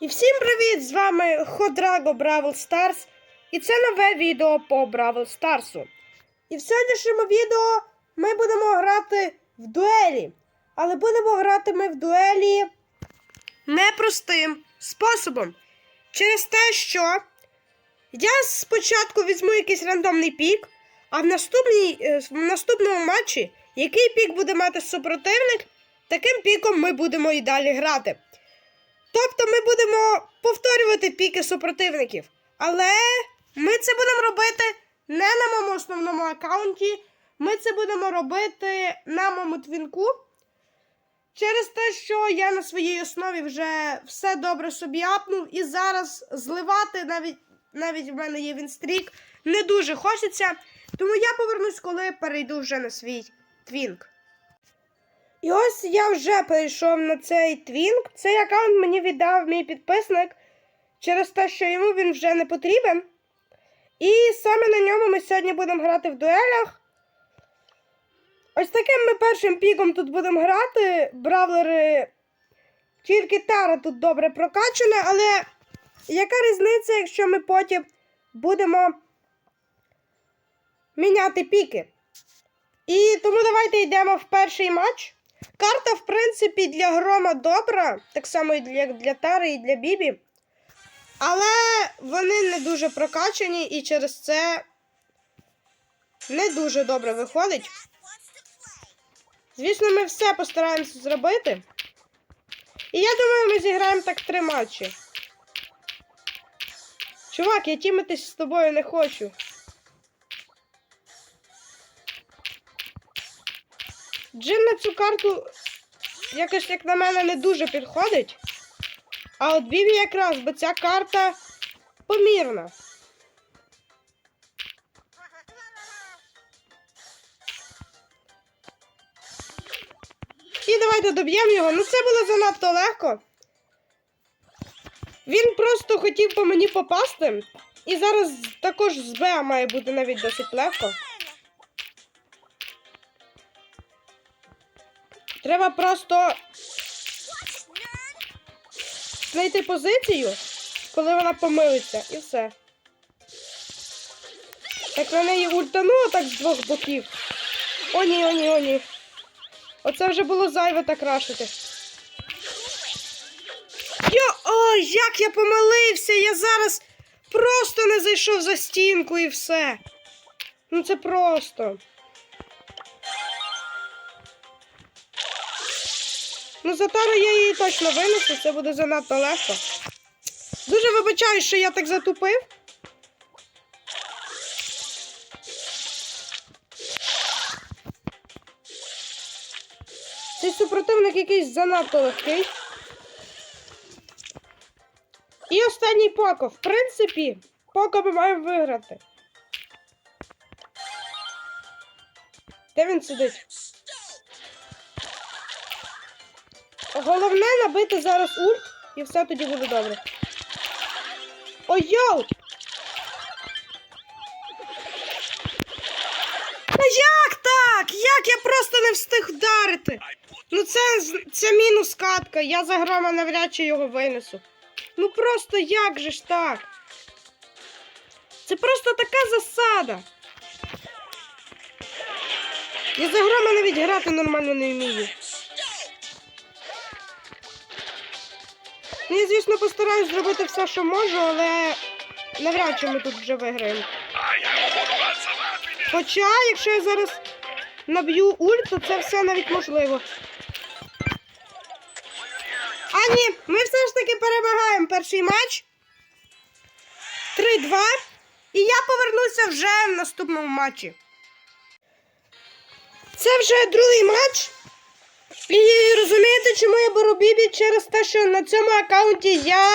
І всім привіт! З вами Ходраго Бравл Старс. І це нове відео по Бравл Старсу. І в сьогоднішньому відео ми будемо грати в дуелі. Але будемо грати ми в дуелі непростим способом. Через те, що я спочатку візьму якийсь рандомний пік, а в, наступній, е, в наступному матчі, який пік буде мати супротивник, таким піком ми будемо і далі грати. Тобто ми будемо повторювати піки супротивників. Але ми це будемо робити не на моєму основному аккаунті. Ми це будемо робити на моєму твінку. Через те, що я на своїй основі вже все добре собі апнув, і зараз зливати навіть навіть в мене є вінстрік, не дуже хочеться. Тому я повернусь, коли перейду вже на свій твінк. І ось я вже перейшов на цей твінк. Цей аккаунт мені віддав мій підписник через те, що йому він вже не потрібен. І саме на ньому ми сьогодні будемо грати в дуелях. Ось таким ми першим піком тут будемо грати. Бравлери тільки Тара тут добре прокачана, але яка різниця, якщо ми потім будемо міняти піки? І тому давайте йдемо в перший матч. Карта, в принципі, для грома добра, так само і для, для Тари, і для Бібі. Але вони не дуже прокачані і через це не дуже добре виходить. Звісно, ми все постараємося зробити. І я думаю, ми зіграємо так три матчі. Чувак, я тімитись з тобою не хочу. Джин на цю карту якось, як на мене, не дуже підходить. А от Бібі якраз, бо ця карта помірна. І давайте доб'ємо його. Ну це було занадто легко. Він просто хотів по мені попасти. І зараз також з Б має бути навіть досить легко. Треба просто знайти позицію, коли вона помилиться, і все. Так на неї ультануло так з двох боків. О, ні, о, ні, о, ні. Оце вже було зайве так рашити. Йо, ой, як я помилився! Я зараз просто не зайшов за стінку і все. Ну це просто. Ну, за я її точно винесу, це буде занадто легко. Дуже вибачаю, що я так затупив. Цей супротивник якийсь занадто легкий. І останній поко. В принципі, поко ми маємо виграти. Де він сидить? Головне набити зараз ульт, і все тоді буде добре. Ой, йоу! Та як так? Як я просто не встиг вдарити? Ну це, це мінус катка, я за грома навряд чи його винесу. Ну просто як же ж так? Це просто така засада. Я за грома навіть грати нормально не вмію. Ну, я, звісно, постараюсь зробити все, що можу, але навряд чи ми тут вже виграємо. Хоча, якщо я зараз наб'ю ульт, то це все навіть можливо. А ні, ми все ж таки перемагаємо перший матч. 3-2. І я повернуся вже в наступному матчі. Це вже другий матч. І розумієте, чому я беру Бібі? Через те, що на цьому аккаунті я.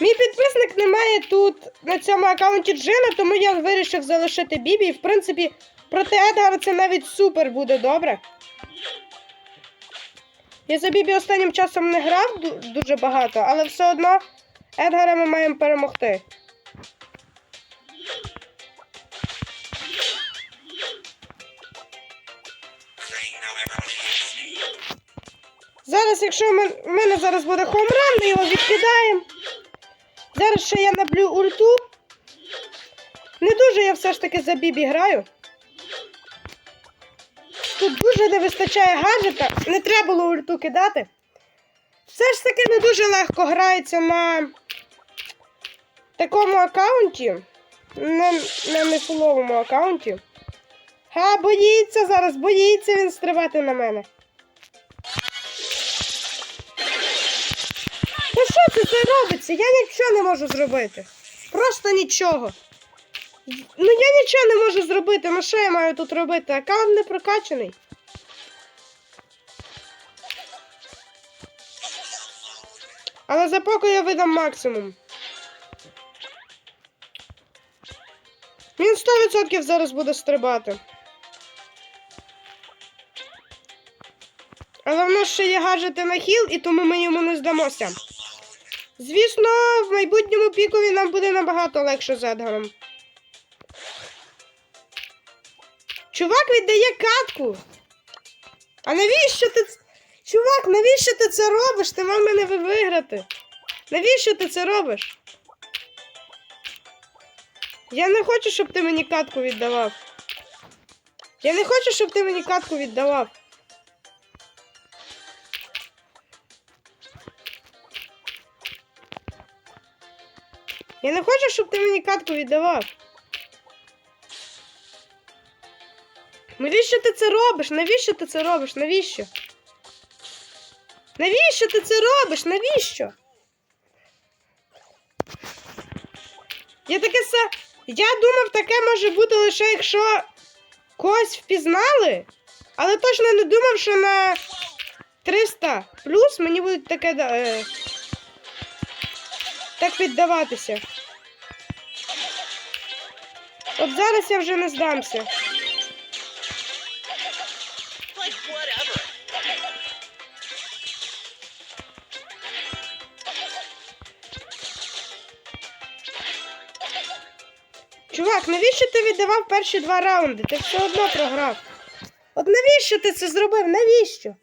Мій підписник не має тут на цьому аккаунті Джина, тому я вирішив залишити Бібі. І в принципі, проти Едгара це навіть супер буде добре. Я за Бібі останнім часом не грав дуже багато, але все одно Едгара ми маємо перемогти. Зараз, якщо в мене зараз буде хоумран, ми його відкидаємо. Зараз ще я наблю ульту. Не дуже я все ж таки за бібі граю. Тут дуже не вистачає гаджета. Не треба було ульту кидати. Все ж таки не дуже легко грається на такому аккаунті. На, на аккаунті. Ха, боїться зараз, боїться він стрибати на мене. Ну що це це робиться? Я нічого не можу зробити. Просто нічого. Ну я нічого не можу зробити. Ну що я маю тут робити? Аккаунт не прокачаний. Але за поки я видам максимум. Він 100% зараз буде стрибати. Але в нас ще є гаджети на хіл, і тому ми йому не здамося. Звісно, в майбутньому пікові нам буде набагато легше з Едгаром. Чувак віддає катку. А навіщо ти. Чувак, навіщо ти це робиш? Ти мав мене виграти. Навіщо ти це робиш? Я не хочу, щоб ти мені катку віддавав. Я не хочу, щоб ти мені катку віддавав. Я не хочу, щоб ти мені катку віддавав. Навіщо ти це робиш? Навіщо ти це робиш? Навіщо? Навіщо ти це робиш? Навіщо? Я таке все. Я думав, таке може бути лише якщо когось впізнали, але точно не думав, що на 300 плюс мені будуть таке. Е, так віддаватися. От зараз я вже не здамся. Чувак, навіщо ти віддавав перші два раунди? Ти все одно програв. От навіщо ти це зробив? Навіщо?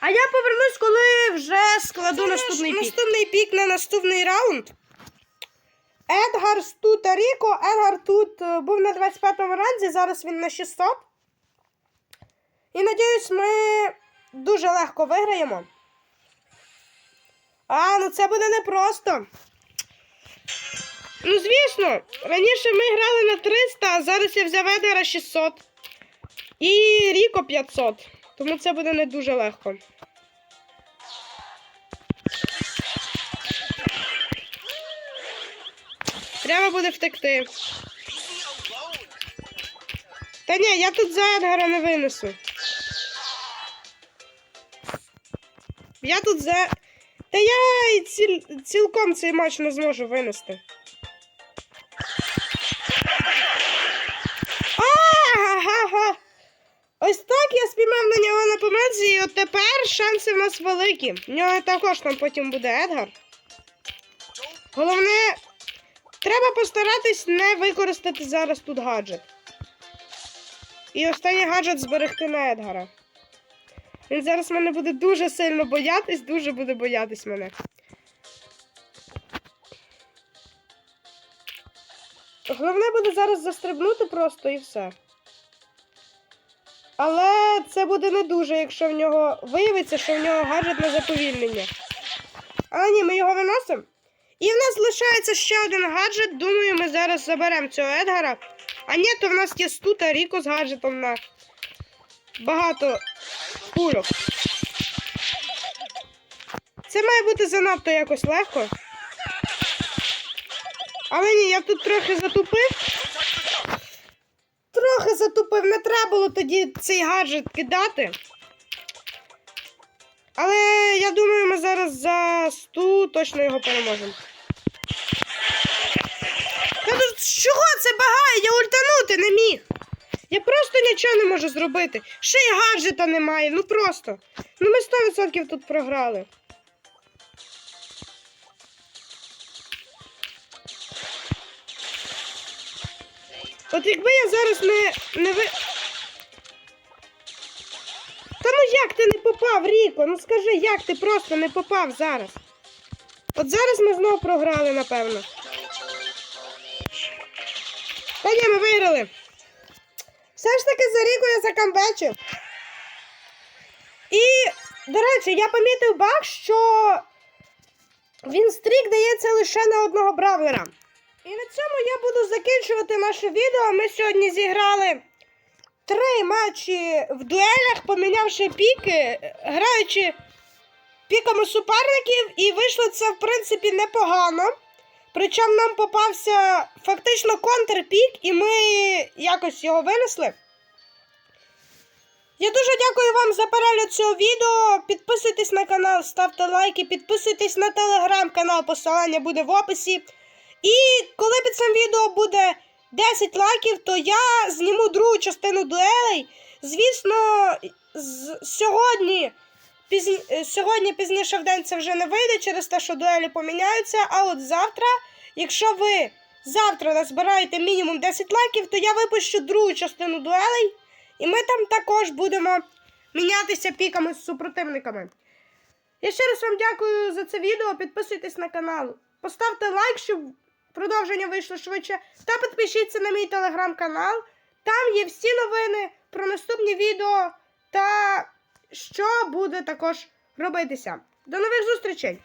А я повернусь, коли вже складу наступний пік. Наступний пік на наступний раунд. Едгар з тут Ріко. Едгар тут е, був на 25-му ранзі, зараз він на 600. І надіюсь, ми дуже легко виграємо. А, ну це буде непросто. Ну, звісно, раніше ми грали на 300, а зараз я взяв Едгара 600. І Ріко 500. Тому це буде не дуже легко. Треба буде втекти. Та ні, я тут за Едгара не винесу. Я тут за. Та я ціл... цілком цей матч не зможу винести. Ага. Ось так я спіймав на нього на помилці, і от тепер шанси в нас великі. В нього також там потім буде Едгар. Головне, треба постаратись не використати зараз тут гаджет. І останній гаджет зберегти на Едгара. Він зараз мене буде дуже сильно боятись, дуже буде боятись мене. Головне буде зараз застрибнути просто і все. Але це буде не дуже, якщо в нього виявиться, що в нього гаджет на заповільнення. Але ні, ми його виносимо. І в нас лишається ще один гаджет. Думаю, ми зараз заберемо цього Едгара. А ні, то в нас є стута Ріко з гаджетом на багато кульок. Це має бути занадто якось легко. Але ні, я тут трохи затупив. Трохи затупив, не треба було тоді цей гаджет кидати. Але я думаю, ми зараз за 100 точно його переможемо. Чого це багає? Я ультанути не міг. Я просто нічого не можу зробити. Ще й гаджета немає. Ну просто. Ну ми 100% тут програли. От якби я зараз не, не ви. Та ну як ти не попав, Ріко? Ну скажи, як ти просто не попав зараз? От зараз ми знову програли, напевно. Та ми виграли. Все ж таки за Ріко я закамбечив. І, до речі, я помітив баг, що він стрік дається лише на одного бравлера. І на цьому я буду закінчувати наше відео. Ми сьогодні зіграли три матчі в дуелях, помінявши піки, граючи піками суперників, і вийшло це, в принципі, непогано. Причому нам попався фактично контрпік, і ми якось його винесли. Я дуже дякую вам за перегляд цього відео. Підписуйтесь на канал, ставте лайки, підписуйтесь на телеграм-канал, посилання буде в описі. І коли під цим відео буде 10 лайків, то я зніму другу частину дуелей. Звісно, з- сьогодні, пізні, е, сьогодні пізніше в день це вже не вийде через те, що дуелі поміняються. А от завтра, якщо ви завтра назбираєте мінімум 10 лайків, то я випущу другу частину дуелей. І ми там також будемо мінятися піками з супротивниками. Я ще раз вам дякую за це відео. Підписуйтесь на канал. Поставте лайк, щоб продовження вийшло швидше. Та підпишіться на мій телеграм-канал. Там є всі новини про наступні відео та що буде також робитися. До нових зустрічей!